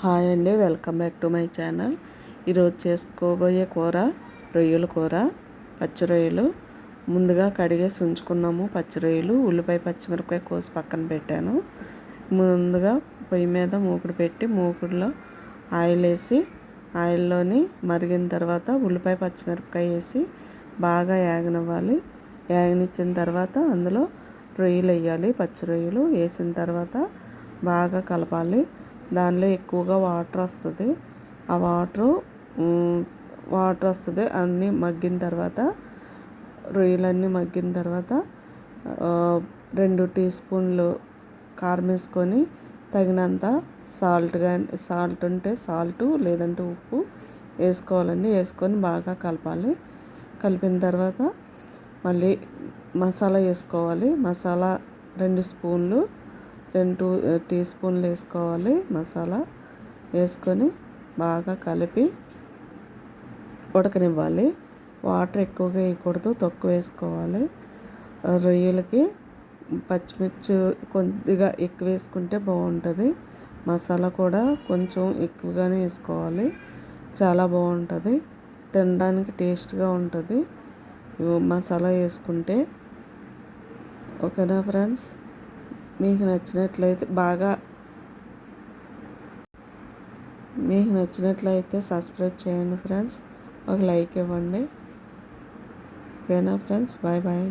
Hi అండి welcome back to my channel. ఈరోజు చేసుకోబోయే కూర రొయ్యల కూర పచ్చి రొయ్యలు ముందుగా కడిగేసి ఉంచుకున్నాము పచ్చి రొయ్యలు ఉల్లిపాయ పచ్చిమిరపకాయ కోసి పక్కన పెట్టాను. ముందుగా పొయ్యి మీద మూకుడు పెట్టి మూకుడులో ఆయిల్ వేసి ఆయిల్లోని మరిగిన తర్వాత ఉల్లిపాయ పచ్చిమిరపకాయ వేసి బాగా యాగనివ్వాలి. యాగనిచ్చిన తర్వాత అందులో రొయ్యలు వేయాలి పచ్చి రొయ్యలు వేసిన తర్వాత బాగా కలపాలి. దానిలో ఎక్కువగా వాటర్ వస్తుంది. ఆ వాటరు వాటర్ వస్తుంది అన్నీ మగ్గిన తర్వాత రొయ్యలన్నీ మగ్గిన తర్వాత రెండు టీ స్పూన్లు కారం వేసుకొని తగినంత సాల్ట్ కానీ సాల్ట్ ఉంటే సాల్ట్ లేదంటే ఉప్పు వేసుకోవాలండి. వేసుకొని బాగా కలపాలి. కలిపిన తర్వాత మళ్ళీ మసాలా వేసుకోవాలి. మసాలా రెండు స్పూన్లు రెండు టీ స్పూన్లు వేసుకోవాలి మసాలా వేసుకొని బాగా కలిపి ఉడకనివ్వాలి. వాటర్ ఎక్కువగా వేయకూడదు తక్కువ వేసుకోవాలి. రొయ్యలకి పచ్చిమిర్చి కొద్దిగా ఎక్కువ వేసుకుంటే బాగుంటుంది. మసాలా కూడా కొంచెం ఎక్కువగానే వేసుకోవాలి చాలా బాగుంటుంది. తినడానికి టేస్ట్గా ఉంటుంది. మసాలా వేసుకుంటే ఓకేనా ఫ్రెండ్స్? మీకు నచ్చినట్లయితే బాగా మీకు నచ్చినట్లయితే సబ్స్క్రైబ్ చేయండి ఫ్రెండ్స్. ఒక లైక్ ఇవ్వండి. ఓకేనా ఫ్రెండ్స్? Bye bye.